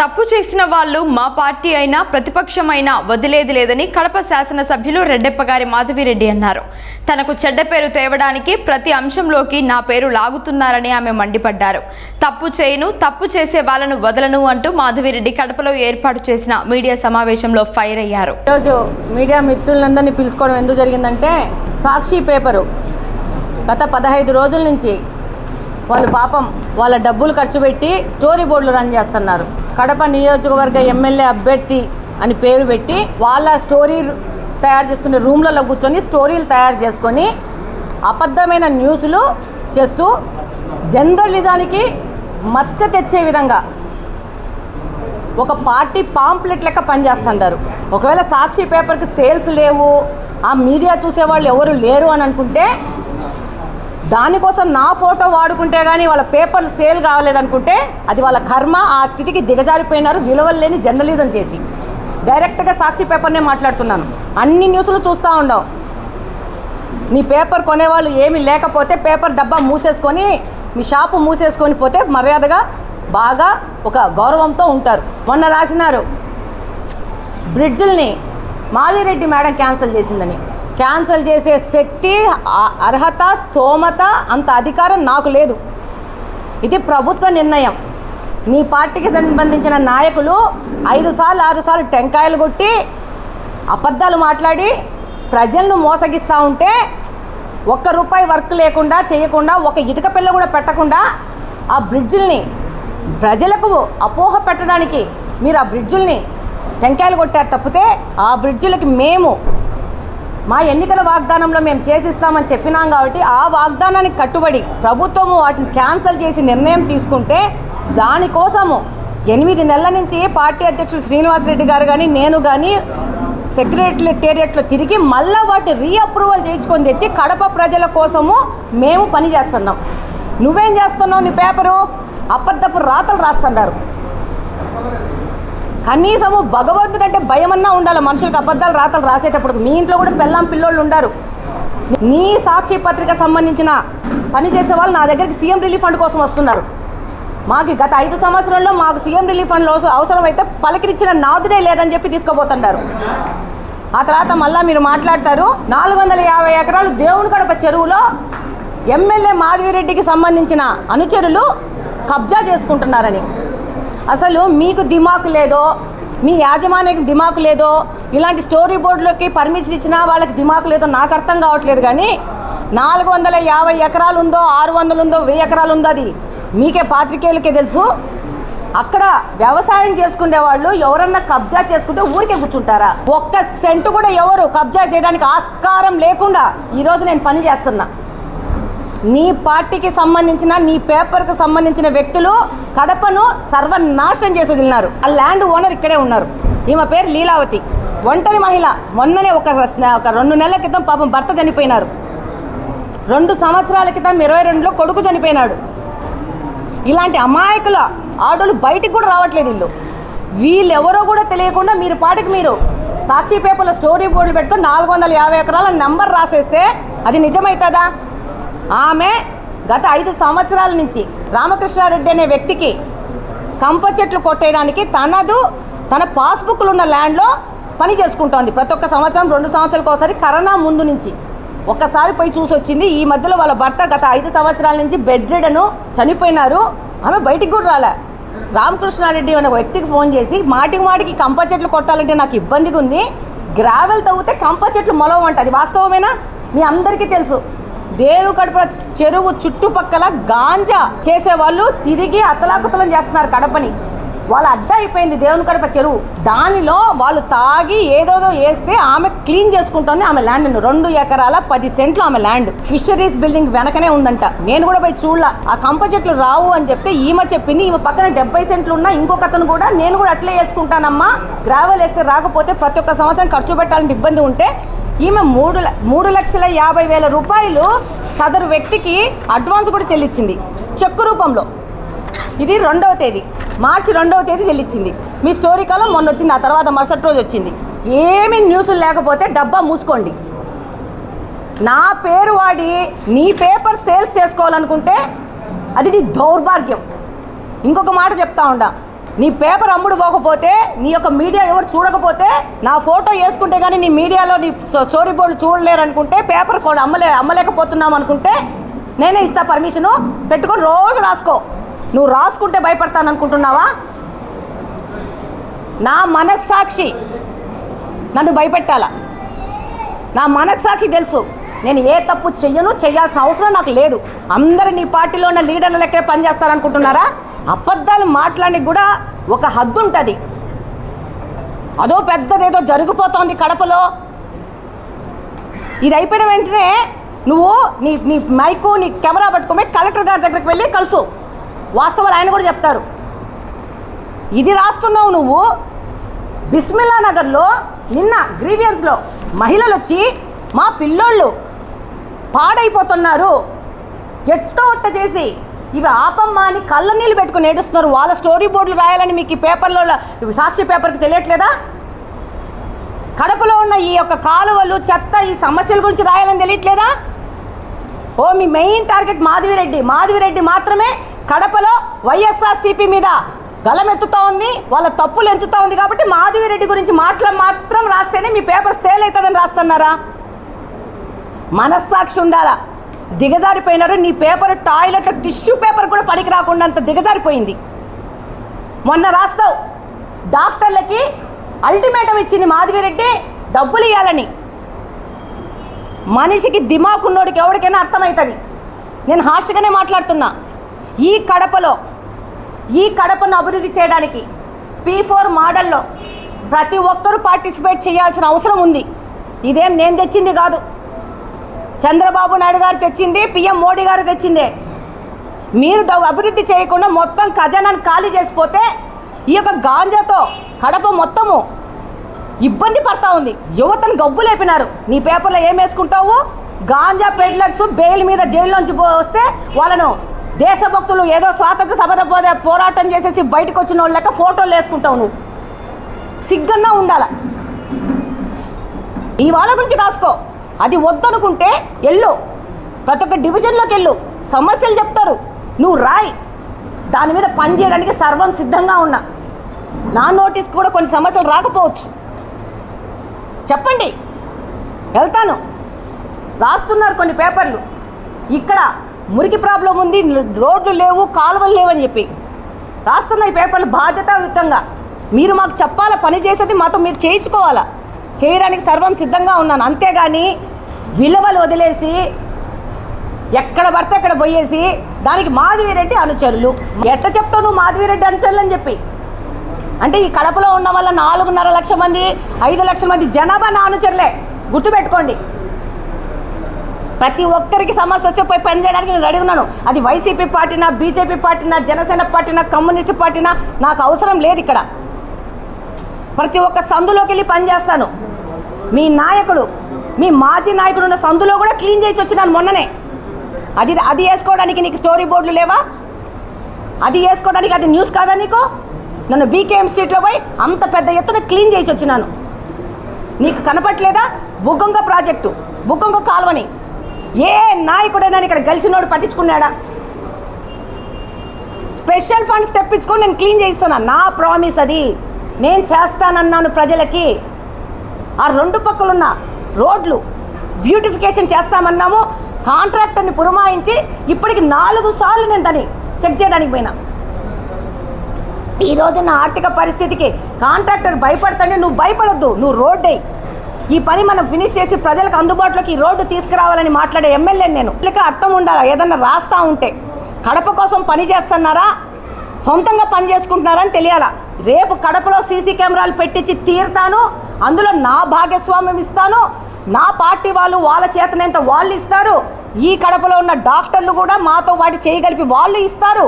తప్పు చేసిన వాళ్ళు మా పార్టీ అయినా ప్రతిపక్షమైనా వదిలేది లేదని కడప శాసనసభ్యులు రెడ్డెప్పగారి మాధవిరెడ్డి అన్నారు. తనకు చెడ్డ పేరు తేవడానికి ప్రతి అంశంలోకి నా పేరు లాగుతున్నారని ఆమె మండిపడ్డారు. తప్పు చేయను తప్పు చేసే వాళ్ళను వదలను అంటూ మాధవిరెడ్డి కడపలో ఏర్పాటు చేసిన మీడియా సమావేశంలో ఫైర్ అయ్యారు. ఈరోజు మీడియా మిత్రులందరినీ పిలుచుకోవడం ఎందుకు జరిగిందంటే సాక్షి పేపరు గత పదహైదు రోజుల నుంచి వాళ్ళు పాపం వాళ్ళ డబ్బులు ఖర్చు పెట్టి స్టోరీ బోర్డులు రన్ చేస్తున్నారు. కడప నియోజకవర్గ ఎమ్మెల్యే అభ్యర్థి అని పేరు పెట్టి వాళ్ళ స్టోరీ తయారు చేసుకునే రూమ్లలో కూర్చొని స్టోరీలు తయారు చేసుకొని అబద్ధమైన న్యూస్లు చేస్తూ జర్నలిజానికి మచ్చ తెచ్చే విధంగా ఒక పార్టీ పాంప్లెట్ లెక్క పనిచేస్తుంటారు. ఒకవేళ సాక్షి పేపర్కి సేల్స్ లేవు ఆ మీడియా చూసేవాళ్ళు ఎవరు లేరు అని అనుకుంటే దానికోసం నా ఫోటో వాడుకుంటే కానీ వాళ్ళ పేపర్లు సేల్ కావలేదనుకుంటే అది వాళ్ళ కర్మ ఆ స్థితికి దిగజారిపోయినారు విలువలు లేని జర్నలిజం చేసి. డైరెక్ట్గా సాక్షి పేపర్నే మాట్లాడుతున్నాను. అన్ని న్యూస్లు చూస్తూ ఉండవు. నీ పేపర్ కొనేవాళ్ళు ఏమీ లేకపోతే పేపర్ డబ్బా మూసేసుకొని మీ షాపు మూసేసుకొని పోతే మర్యాదగా బాగా ఒక గౌరవంతో ఉంటారు. మొన్న రాసినారు బ్రిడ్జుల్ని మాదిరెడ్డి మేడం క్యాన్సిల్ చేసిందని. క్యాన్సిల్ చేసే శక్తి అర్హత స్తోమత అంత అధికారం నాకు లేదు. ఇది ప్రభుత్వ నిర్ణయం. నీ పార్టీకి సంబంధించిన నాయకులు ఐదు సార్లు ఆరు సార్లు టెంకాయలు కొట్టి అబద్ధాలు మాట్లాడి ప్రజలను మోసగిస్తూ ఉంటే ఒక్క రూపాయి వర్క్ లేకుండా చేయకుండా ఒక ఇటుక పిల్ల కూడా పెట్టకుండా ఆ బ్రిడ్జిల్ని ప్రజలకు అపోహ పెట్టడానికి మీరు ఆ బ్రిడ్జుల్ని టెంకాయలు కొట్టారు తప్పితే ఆ బ్రిడ్జులకి మేము మా ఎన్నికల వాగ్దానంలో మేము చేసిస్తామని చెప్పినాం కాబట్టి ఆ వాగ్దానానికి కట్టుబడి ప్రభుత్వము వాటిని క్యాన్సిల్ చేసి నిర్ణయం తీసుకుంటే దానికోసము ఎనిమిది నెలల నుంచి పార్టీ అధ్యక్షుడు శ్రీనివాసరెడ్డి గారు కానీ నేను కానీ సెక్రటేరియట్లో తిరిగి మళ్ళీ వాటిని రీఅప్రూవల్ చేయించుకొని తెచ్చి కడప ప్రజల కోసము మేము పని చేస్తున్నాం. నువ్వేం చేస్తున్నావు నీ పేపరు? అబద్ధపు రాతలు రాస్తున్నారు. కనీసము భగవంతుడు అంటే భయమన్నా ఉండాలి. మనుషులకు అబద్ధాలు రాతలు రాసేటప్పుడు మీ ఇంట్లో కూడా పెళ్ళాం పిల్లోళ్ళు ఉండరు. నీ సాక్షి పత్రిక సంబంధించిన పని చేసే వాళ్ళు నా దగ్గరికి సీఎం రిలీఫ్ ఫండ్ కోసం వస్తున్నారు. మాకు గత ఐదు సంవత్సరంలో మాకు సీఎం రిలీఫ్ ఫండ్ అవసరమైతే పలకరించిన నాదుడే లేదని చెప్పి తీసుకోబోతున్నారు ఆ తర్వాత మళ్ళా మీరు మాట్లాడతారు నాలుగు వందల యాభై ఎకరాలు దేవుని గడప చెరువులో ఎమ్మెల్యే మాధవిరెడ్డికి సంబంధించిన అనుచరులు కబ్జా చేసుకుంటున్నారని. అసలు మీకు దిమాకు లేదో మీ యాజమాన్యానికి దిమాకు లేదో ఇలాంటి స్టోరీ బోర్డులకి పర్మిషన్ ఇచ్చినా వాళ్ళకి దిమాకు లేదో నాకు అర్థం కావట్లేదు కానీ నాలుగు వందల యాభై ఎకరాలు ఉందో ఆరు వందలు ఉందో వెయ్యి ఎకరాలు ఉందో అది మీకే పాత్రికేయులకే తెలుసు. అక్కడ వ్యవసాయం చేసుకునే వాళ్ళు ఎవరన్నా కబ్జా చేసుకుంటే ఊరికే కూర్చుంటారా? ఒక్క సెంటు కూడా ఎవరు కబ్జా చేయడానికి ఆస్కారం లేకుండా ఈరోజు నేను పని చేస్తున్నా. నీ పార్టీకి సంబంధించిన నీ పేపర్కి సంబంధించిన వ్యక్తులు కడపను సర్వనాశనం చేసి వదిలినారు. ఆ ల్యాండ్ ఓనర్ ఇక్కడే ఉన్నారు. ఈమె పేరు లీలావతి. ఒంటరి మహిళ. మొన్ననే ఒక ఒక రెండు నెలల క్రితం పాపం భర్త చనిపోయినారు. రెండు సంవత్సరాల క్రితం ఇరవై రెండులో కొడుకు చనిపోయినాడు. ఇలాంటి అమాయకుల ఆడోళ్ళు బయటికి కూడా రావట్లేదు వీళ్ళు. వీళ్ళెవరో కూడా తెలియకుండా మీరు పాటికి మీరు సాక్షి పేపర్లో స్టోరీ బోర్డులు పెట్టుకొని నాలుగు వందల యాభై ఎకరాల నెంబర్ రాసేస్తే అది నిజమవుతుందా ఆమె గత ఐదు సంవత్సరాల నుంచి రామకృష్ణారెడ్డి అనే వ్యక్తికి కంప చెట్లు కొట్టేయడానికి తనదు తన పాస్బుక్లు ఉన్న ల్యాండ్లో పని చేసుకుంటోంది. ప్రతి ఒక్క సంవత్సరం రెండు సంవత్సరాలకు ఒకసారి కరోనా ముందు నుంచి ఒక్కసారి పోయి చూసి వచ్చింది. ఈ మధ్యలో వాళ్ళ భర్త గత ఐదు సంవత్సరాల నుంచి బెడ్ రిడను చనిపోయినారు. ఆమె బయటికి కూడా రాలే. రామకృష్ణారెడ్డి అనే వ్యక్తికి ఫోన్ చేసి మాటికి మాటికి కంప చెట్లు కొట్టాలంటే నాకు ఇబ్బందిగా ఉంది గ్రావెల్ తవ్వితే కంప చెట్లు మొలవంట అది వాస్తవమేనా? మీ అందరికీ తెలుసు. దేవు కడప చెరువు చుట్టుపక్కల గాంజా చేసేవాళ్ళు తిరిగి అతలాకుతలం చేస్తున్నారు కడపని. వాళ్ళ అడ్డ అయిపోయింది దేవుని కడప చెరువు. దానిలో వాళ్ళు తాగి ఏదోదో వేస్తే ఆమె క్లీన్ చేసుకుంటుంది ఆమె ల్యాండ్ రెండు ఎకరాల పది సెంట్లు ఆమె ల్యాండ్. ఫిషరీస్ బిల్డింగ్ వెనకనే ఉందంట. నేను కూడా పోయి చూడలా. ఆ కంప చెట్లు రావు అని చెప్తే ఈమె చెప్పింది ఈమె పక్కన డెబ్బై సెంట్లు ఉన్నా ఇంకొక అతను కూడా నేను కూడా అట్లే వేసుకుంటానమ్మా. గ్రావెల్ వేస్తే రాకపోతే ప్రతి ఒక్క సంవత్సరం ఖర్చు పెట్టాలంటే ఇబ్బంది ఉంటే ఈమె మూడు ల- మూడు లక్షల యాభై వేల రూపాయలు సదరు వ్యక్తికి అడ్వాన్స్ కూడా చెల్లించింది చెక్కు రూపంలో. ఇది రెండవ తేదీ. మార్చి రెండవ తేదీ చెల్లించింది మీ స్టోరీ కాలం మొన్న వచ్చింది ఆ తర్వాత మరుసటి రోజు వచ్చింది. ఏమి న్యూస్లు లేకపోతే డబ్బా మూసుకోండి. నా పేరు వాడి నీ పేపర్ సేల్స్ చేసుకోవాలనుకుంటే అది నీ దౌర్భాగ్యం. ఇంకొక మాట చెప్తా ఉండా. నీ పేపర్ అమ్ముడు పోకపోతే నీ యొక్క మీడియా ఎవరు చూడకపోతే నా ఫోటో వేసుకుంటే కానీ నీ మీడియాలో నీ స్టోరీ బోర్డు చూడలేరు అనుకుంటే పేపర్ కూడా అమ్మలే అమ్మలేకపోతున్నాం అనుకుంటే నేనే ఇస్తా పర్మిషను పెట్టుకొని రోజు రాసుకో. నువ్వు రాసుకుంటే భయపడతాను అనుకుంటున్నావా నా మనస్సాక్షి నన్ను భయపెట్టాలా. నా మనస్సాక్షి తెలుసు. నేను ఏ తప్పు చెయ్యను చేయాల్సిన అవసరం నాకు లేదు. అందరు నీ పార్టీలో ఉన్న లీడర్ల లెక్కనే పనిచేస్తారనుకుంటున్నారా? అబద్ధాలు మాట్లాడి కూడా ఒక హద్దు ఉంటుంది. అదో పెద్దదేదో జరిగిపోతోంది కడపలో. ఇది అయిపోయిన వెంటనే నువ్వు నీ నీ మైకు నీ కెమెరా పట్టుకొని కలెక్టర్ గారి దగ్గరికి వెళ్ళి కలుసు. వాస్తవాలు ఆయన కూడా చెప్తారు. ఇది రాస్తున్నావు నువ్వు. బిస్మిల్లా నగర్లో నిన్న గ్రీవియన్స్లో మహిళలు వచ్చి మా పిల్లోళ్ళు పాడైపోతున్నారు. ఎట్టో ఒట్ట చేసి ఇవి ఆపమ్మా అని కళ్ళ నీళ్ళు పెట్టుకుని ఏడుస్తున్నారు. వాళ్ళ స్టోరీ బోర్డులు రాయాలని మీకు ఈ పేపర్లో ఇవి సాక్షి పేపర్కి తెలియట్లేదా? కడపలో ఉన్న ఈ యొక్క కాలువలు చెత్త ఈ సమస్యల గురించి రాయాలని తెలియట్లేదా? ఓ మీ మెయిన్ టార్గెట్ మాధవిరెడ్డి. మాధవిరెడ్డి మాత్రమే కడపలో వైఎస్ఆర్సీపీ మీద గలమెత్తుతూ ఉంది వాళ్ళ తప్పులు ఎంచుతూ ఉంది కాబట్టి మాధవిరెడ్డి గురించి మాటలు మాత్రం రాస్తేనే మీ పేపర్ సేల్ అవుతుందని రాస్తున్నారా? మనస్సాక్షి ఉండాలా? దిగజారిపోయినారు. నీ పేపర్ టాయిలెట్ టిష్యూ పేపర్ కూడా పనికి రాకుండా అంత దిగజారిపోయింది. మొన్న రాస్తావు. డాక్టర్లకి అల్టిమేటం ఇచ్చింది మాధవిరెడ్డి డబ్బులు ఇవ్వాలని మనిషికి దిమాకున్నోడికి ఎవరికైనా అర్థమవుతుంది నేను హార్ష్గానే మాట్లాడుతున్నా. ఈ కడపలో ఈ కడపను అభివృద్ధి చేయడానికి పీ ఫోర్ మోడల్లో ప్రతి ఒక్కరూ పార్టిసిపేట్ చేయాల్సిన అవసరం ఉంది. ఇదేం నేను తెచ్చింది కాదు. చంద్రబాబు నాయుడు గారు తెచ్చింది పిఎం మోడీ గారు తెచ్చిందే. మీరు అభివృద్ధి చేయకుండా మొత్తం ఖజానాన్ని ఖాళీ చేసిపోతే ఈ యొక్క గాంజాతో కడప మొత్తము ఇబ్బంది పడతా ఉంది. యువతను గబ్బు లేపినారు. నీ పేపర్లో ఏం వేసుకుంటావు? గాంజా పెడ్లర్స్ బెయిల్ మీద జైల్లోంచి పో- వస్తే వాళ్ళను దేశభక్తులు ఏదో స్వాతంత్ర సమర పోదే పోరాటం చేసేసి బయటకు వచ్చిన వాళ్ళ లెక్క ఫోటోలు వేసుకుంటావు నువ్వు. సిగ్గన్నా ఉండాల. నీ వాళ్ళ గురించి రాసుకో. అది వద్దనుకుంటే వెళ్ళు ప్రతి ఒక్క డివిజన్లోకి వెళ్ళు సమస్యలు చెప్తారు. నువ్వు రాయి. దాని మీద పని చేయడానికి సర్వం సిద్ధంగా ఉన్నా. నా నోటీస్ కూడా కొన్ని సమస్యలు రాకపోవచ్చు. చెప్పండి. వెళ్తాను. రాస్తున్నారు కొన్ని పేపర్లు. ఇక్కడ మురికి ప్రాబ్లం ఉంది రోడ్లు లేవు కాలువలు లేవు అని చెప్పి. రాస్తున్న ఈ పేపర్లు బాధ్యతాయుతంగా. మీరు మాకు చెప్పాలా? పని చేసేది మాతో మీరు చేయించుకోవాలా? చేయడానికి సర్వం సిద్ధంగా ఉన్నాను. అంతేగాని విలువలు వదిలేసి ఎక్కడ పడితే అక్కడ పోయేసి దానికి మాధవిరెడ్డి అనుచరులు. ఎట్లా చెప్తావు నువ్వు మాధవిరెడ్డి అనుచరులు అని చెప్పి? అంటే ఈ కడపలో ఉన్న వల్ల నాలుగున్నర లక్షల మంది ఐదు లక్షల మంది జనాభా నా అనుచరులే. గుర్తుపెట్టుకోండి. ప్రతి ఒక్కరికి సమస్య వస్తే పోయి పని చేయడానికి నేను రెడీ ఉన్నాను. అది వైసీపీ పార్టీనా బీజేపీ పార్టీనా జనసేన పార్టీనా కమ్యూనిస్ట్ పార్టీనా నాకు అవసరం లేదు ఇక్కడ. ప్రతి ఒక్క సందులోకి వెళ్ళి పని చేస్తాను. మీ నాయకుడు మీ మాజీ నాయకుడు ఉన్న సందులో కూడా క్లీన్ చేసి వచ్చినాను మొన్ననే. అది అది వేసుకోవడానికి నీకు స్టోరీ బోర్డులు లేవా? అది వేసుకోవడానికి అది న్యూస్ కాదా నీకు? నన్ను బీకేఎం స్ట్రీట్లో పోయి అంత పెద్ద ఎత్తున క్లీన్ చేసి వచ్చినాను. నీకు కనపట్లేదా? బుగ్గొంగ ప్రాజెక్టు బుగ్గొంగ కాలువని. ఏ నాయకుడైనా ఇక్కడ గెలిచినోడు పట్టించుకున్నాడా? స్పెషల్ ఫండ్స్ తెప్పించుకొని నేను క్లీన్ చేయిస్తున్నా. నా ప్రామిస్ అది. నేను చేస్తానన్నాను ప్రజలకి. ఆ రెండు పక్కలున్న రోడ్లు బ్యూటిఫికేషన్ చేస్తామన్నాము. కాంట్రాక్టర్ని పురమాయించి ఇప్పటికి నాలుగు సార్లు నేను దాన్ని చెక్ చేయడానికి పోయినా. ఈ నా ఆర్థిక పరిస్థితికి కాంట్రాక్టర్ భయపడతానే నువ్వు భయపడొద్దు నువ్వు రోడ్డే. ఈ పని మనం ఫినిష్ చేసి ప్రజలకు అందుబాటులోకి ఈ రోడ్డు తీసుకురావాలని మాట్లాడే ఎమ్మెల్యే నేను. వీళ్ళకి అర్థం ఉండాలా? ఏదన్నా రాస్తా ఉంటే. కడప కోసం పని చేస్తున్నారా? సొంతంగా పని చేసుకుంటున్నారని తెలియాలా? రేపు కడపలో సీసీ కెమెరాలు పెట్టించి తీరుతాను. అందులో నా భాగస్వామ్యం ఇస్తాను నా పార్టీ వాళ్ళు వాళ్ళ చేతనంత వాళ్ళు ఇస్తారు ఈ కడపలో ఉన్న డాక్టర్లు కూడా మాతో వాటి చేయగలిపి వాళ్ళు ఇస్తారు.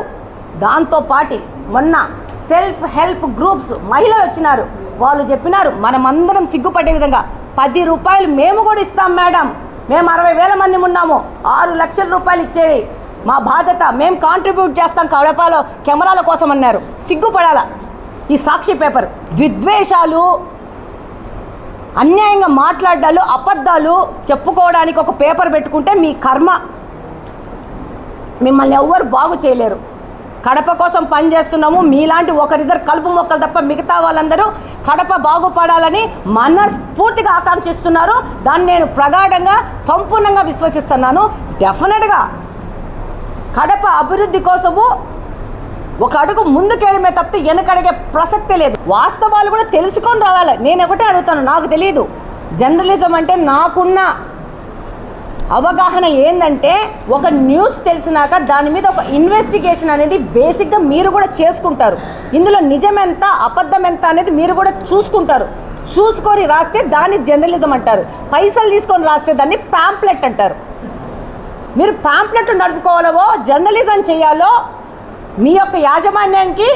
దాంతో పాటి మొన్న సెల్ఫ్ హెల్ప్ గ్రూప్స్ మహిళలు వచ్చినారు వాళ్ళు చెప్పినారు మనమందరం సిగ్గుపడే విధంగా పది రూపాయలు మేము కూడా ఇస్తాం మేడం మేము అరవై వేల మంది ఉన్నాము ఆరు లక్షల రూపాయలు ఇచ్చేది. మా బాధ్యత మేము కాంట్రిబ్యూట్ చేస్తాం కడపలో కెమెరాల కోసం అన్నారు. సిగ్గుపడాల? ఈ సాక్షి పేపర్. విద్వేషాలు అన్యాయంగా మాట్లాడాలు అబద్ధాలు చెప్పుకోవడానికి ఒక పేపర్ పెట్టుకుంటే మీ కర్మ మిమ్మల్ని ఎవ్వరు బాగు చేయలేరు. కడప కోసం పనిచేస్తున్నాము మీలాంటి ఒకరిద్దరు కలుపు మొక్కలు తప్ప మిగతా వాళ్ళందరూ కడప బాగుపడాలని మనస్ఫూర్తిగా ఆకాంక్షిస్తున్నారు. దాన్ని నేను ప్రగాఢంగా సంపూర్ణంగా విశ్వసిస్తున్నాను. డెఫినెట్గా కడప అభివృద్ధి కోసము ఒక అడుగు ముందుకేయడమే తప్పితే వెనకడిగే ప్రసక్తే లేదు. వాస్తవాలు కూడా తెలుసుకొని రావాలి. నేను ఒకటే అడుగుతాను నాకు తెలియదు జర్నలిజం అంటే నాకున్న అవగాహన ఏంటంటే ఒక న్యూస్ తెలిసినాక దాని మీద ఒక ఇన్వెస్టిగేషన్ అనేది బేసిక్గా మీరు కూడా చేసుకుంటారు. ఇందులో నిజం ఎంత అబద్ధం ఎంత అనేది మీరు కూడా చూసుకుంటారు. చూసుకొని రాస్తే దాన్ని జర్నలిజం అంటారు. పైసలు తీసుకొని రాస్తే దాన్ని ప్యాంప్లెట్ అంటారు. మీరు ప్యాంప్లెట్ నడుపుకోవాలో జర్నలిజం చేయాలో మీ యొక్క యాజమాన్యానికి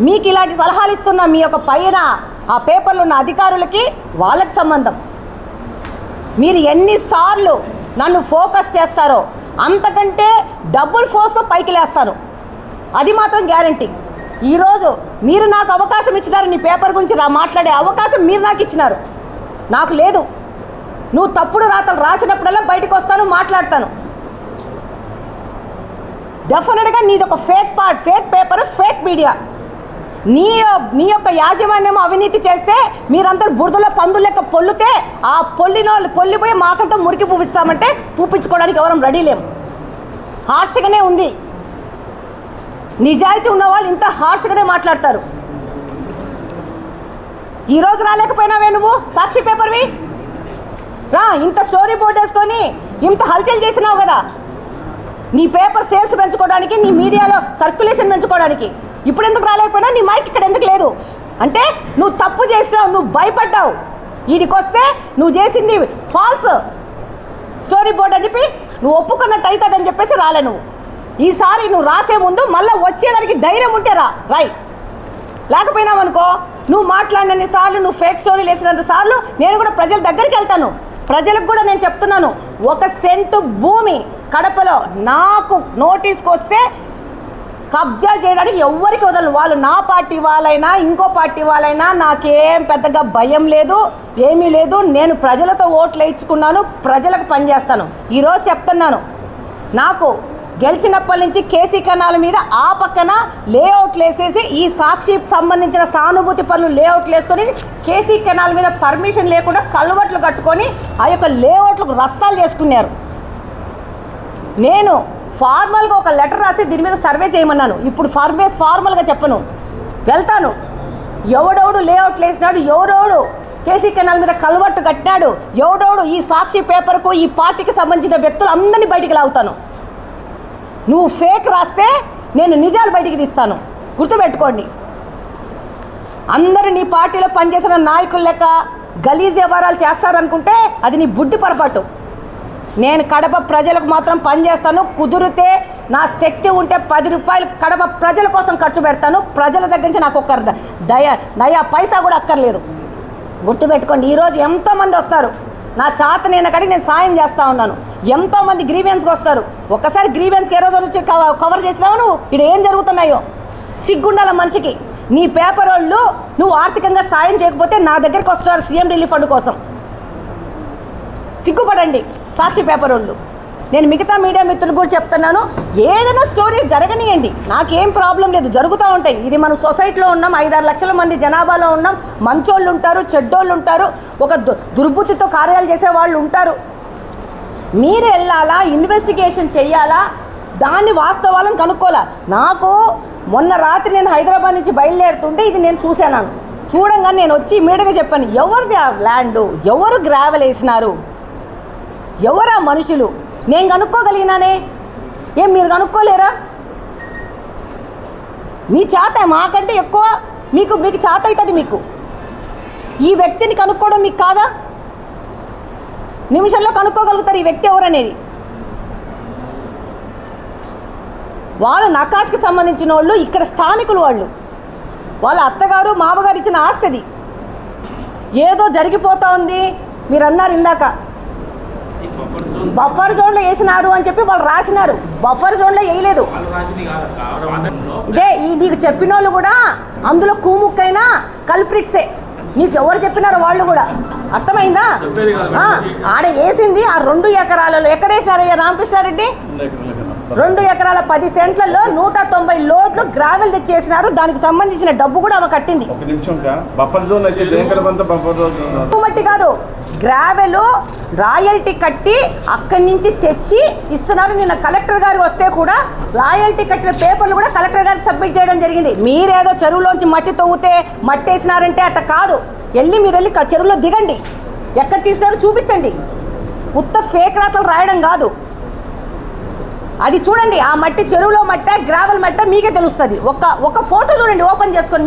మీకు ఇలాంటి సలహాలు ఇస్తున్న మీ యొక్క పైన ఆ పేపర్లో ఉన్న అధికారులకి వాళ్ళకి సంబంధం. మీరు ఎన్నిసార్లు నన్ను ఫోకస్ చేస్తారో అంతకంటే డబుల్ ఫోర్స్తో పైకి లేస్తాను. అది మాత్రం గ్యారంటీ. ఈరోజు మీరు నాకు అవకాశం ఇచ్చినారు నీ పేపర్ గురించి నా మాట్లాడే అవకాశం మీరు నాకు ఇచ్చినారు. నాకు లేదు. నువ్వు తప్పుడు రాతలు రాసినప్పుడల్లా బయటకు వస్తాను మాట్లాడతాను. డెఫినెట్గా నీది ఒక fake part fake paper fake media. నీ నీ యొక్క యాజమాన్యం అవినీతి చేస్తే మీరందరూ బురదలో పందులు లెక్క పొల్లితే ఆ పొల్లిన పొల్లిపోయి మాకంతా మురికి పూపిస్తామంటే పూపించుకోవడానికి ఎవరం రెడీ లేము హార్ష్గానే ఉంది. నిజాయితీ ఉన్న వాళ్ళు ఇంత హార్ష్గానే మాట్లాడతారు. ఈరోజు రాలేకపోయినావే నువ్వు? సాక్షి పేపర్వి? రా ఇంత స్టోరీ బోర్డ్ వేసుకొని ఇంత హల్చల్ చేసినావు కదా. నీ పేపర్ సేల్స్ పెంచుకోవడానికి నీ మీడియాలో సర్క్యులేషన్ పెంచుకోవడానికి. ఇప్పుడు ఎందుకు రాలేకపోయినా నీ మైక్ ఇక్కడ ఎందుకు లేదు? అంటే నువ్వు తప్పు చేసినావు నువ్వు భయపడ్డావు. వీడికొస్తే నువ్వు చేసింది ఫాల్స్ స్టోరీ బోర్డ్ అని చెప్పి నువ్వు ఒప్పుకున్నట్టు అవుతుందని చెప్పేసి రాలే నువ్వు. ఈసారి నువ్వు రాసే ముందు మళ్ళీ వచ్చేదానికి ధైర్యం ఉంటే రా. రైట్ లేకపోయినావనుకో నువ్వు మాట్లాడినన్ని సార్లు నువ్వు ఫేక్ స్టోరీలు వేసినంత సార్లు నేను కూడా ప్రజల దగ్గరికి వెళ్తాను. ప్రజలకు కూడా నేను చెప్తున్నాను ఒక సెంటు భూమి కడపలో నాకు నోటీస్కి వస్తే కబ్జా చేయడానికి ఎవ్వరికి వదలను. వాళ్ళు నా పార్టీ వాళ్ళైనా ఇంకో పార్టీ వాళ్ళైనా నాకేం పెద్దగా భయం లేదు ఏమీ లేదు. నేను ప్రజలతో ఓట్లు వేయించుకున్నాను ప్రజలకు పనిచేస్తాను. ఈరోజు చెప్తున్నాను నాకు గెలిచినప్పటి నుంచి కేసీ కణాల మీద ఆ పక్కన లేఅవుట్లు వేసేసి ఈ సాక్షి సంబంధించిన సానుభూతి పనులు లేఅవుట్లు వేసుకొని కేసీ కెనాల్ మీద పర్మిషన్ లేకుండా కల్వట్లు కట్టుకొని ఆ యొక్క లేఅవుట్లకు రస్తాలు చేసుకున్నారు. నేను ఫార్మల్గా ఒక లెటర్ రాసి దీని మీద సర్వే చేయమన్నాను. ఇప్పుడు ఫార్మేస్ ఫార్మల్గా చెప్పను. వెళ్తాను. ఎవడెవడు లేఅవుట్లు వేసినాడు ఎవడెవడు కేసీ కెనాల్ మీద కలవట్టు కట్టినాడు ఎవడెవడు ఈ సాక్షి పేపర్కు ఈ పార్టీకి సంబంధించిన వ్యక్తులు అందరినీ బయటికి లాగుతాను. నువ్వు ఫేక్ రాస్తే నేను నిజాలు బయటికి తీస్తాను. గుర్తుపెట్టుకోండి. అందరూ నీ పార్టీలో పనిచేసిన నాయకులు లెక్క గలీజ్ వ్యవహారాలు చేస్తారనుకుంటే అది నీ బుడ్డి పొరపాటు. నేను కడప ప్రజలకు మాత్రం పనిచేస్తాను కుదిరితే నా శక్తి ఉంటే పది రూపాయలు కడప ప్రజల కోసం ఖర్చు పెడతాను ప్రజల దగ్గర నుంచి నాకు ఒక్క దయ దయా పైసా కూడా అక్కర్లేదు. గుర్తుపెట్టుకోండి ఈరోజు ఎంతోమంది వస్తారు. నా చేత నేను కడిగి నేను సాయం చేస్తూ ఉన్నాను. ఎంతోమంది గ్రీవెన్స్కి వస్తారు. ఒక్కసారి గ్రీవెన్స్కి ఏ రోజు వచ్చి కవర్ చేసినావు నువ్వు? ఇక్కడ ఏం జరుగుతున్నాయో? సిగ్గుండాల మనిషికి. నీ పేపర్ వాళ్ళు నువ్వు ఆర్థికంగా సాయం చేయకపోతే నా దగ్గరికి వస్తున్నారు సీఎం రిలీఫ్ ఫండ్ కోసం. సిగ్గుపడండి. సాక్షి పేపర్ వాళ్ళు. నేను మిగతా మీడియా మిత్రులు కూడా చెప్తున్నాను ఏదైనా స్టోరీ జరగనియండి. నాకేం ప్రాబ్లం లేదు జరుగుతూ ఉంటాయి. ఇది మనం సొసైటీలో ఉన్నాం ఐదారు లక్షల మంది జనాభాలో ఉన్నాం మంచోళ్ళు ఉంటారు చెడ్డోళ్ళు ఉంటారు ఒక దుర్బుద్ధితో కార్యాలు చేసే వాళ్ళు ఉంటారు. మీరు వెళ్ళాలా ఇన్వెస్టిగేషన్ చేయాలా దాన్ని వాస్తవాలను కనుక్కోవాలా? నాకు మొన్న రాత్రి నేను హైదరాబాద్ నుంచి బయలుదేరుతుంటే ఇది నేను చూశాను. చూడంగానే నేను వచ్చి ఇమీడియట్గా చెప్పాను ఎవరిది ఆ ల్యాండ్ ఎవరు గ్రావెల్ వేసినారు? ఎవరా మనుషులు? నేను కనుక్కోగలిగినానే? ఏం మీరు కనుక్కోలేరా? మీ చేత మాకంటే ఎక్కువ మీకు మీకు చేత అవుతుంది మీకు. ఈ వ్యక్తిని కనుక్కోవడం మీకు కాదా? నిమిషంలో కనుక్కోగలుగుతారు ఈ వ్యక్తి ఎవరనేది. వాళ్ళు నకాష్కి సంబంధించిన వాళ్ళు ఇక్కడ స్థానికులు వాళ్ళు. వాళ్ళ అత్తగారు మామగారు ఇచ్చిన ఆస్తిది. ఏదో జరిగిపోతా ఉంది మీరు అన్నారు ఇందాక. బఫర్ జోన్లో వేసినారు అని చెప్పి వాళ్ళు రాసినారు. బఫర్ జోన్లో వేయలేదు. ఇదే ఈ నీకు చెప్పిన వాళ్ళు కూడా అందులో కూముక్కైనా కల్ప్రిట్సే. నీకు ఎవరు చెప్పినారో వాళ్ళు కూడా. అర్థమైందా? ఆడ వేసింది ఆ రెండు ఎకరాలలో. ఎక్కడ వేసినారయ్యా రామకృష్ణారెడ్డి? రెండు ఎకరాల పది సెంట్లలో నూట తొంభై లోడ్లు గ్రావెల్ తెచ్చేసినారు. దానికి సంబంధించిన డబ్బు కూడా ఆమె కట్టింది. మట్టి కాదు. గ్రావెల్ రాయల్టీ కట్టి అక్కడి నుంచి తెచ్చి ఇస్తున్నారు. నిన్న కలెక్టర్ గారు వస్తే కూడా రాయల్టీ కట్టిన పేపర్లు కూడా కలెక్టర్ గారికి సబ్మిట్ చేయడం జరిగింది. మీరేదో చెరువులోంచి మట్టి తవ్వుతే మట్టి వేసినారంటే అట్ట కాదు. వెళ్ళి మీరు వెళ్ళి చెరువులో దిగండి. ఎక్కడ తీసినారో చూపించండి. ఉత్త ఫేక్ రాతలు రాయడం కాదు. అది చూడండి ఆ మట్టి చెరువులో మట్ట గ్రావెల్ మట్ట మీకే తెలుస్తుంది. ఒక ఒక ఫోటో చూడండి ఓపెన్ చేసుకొని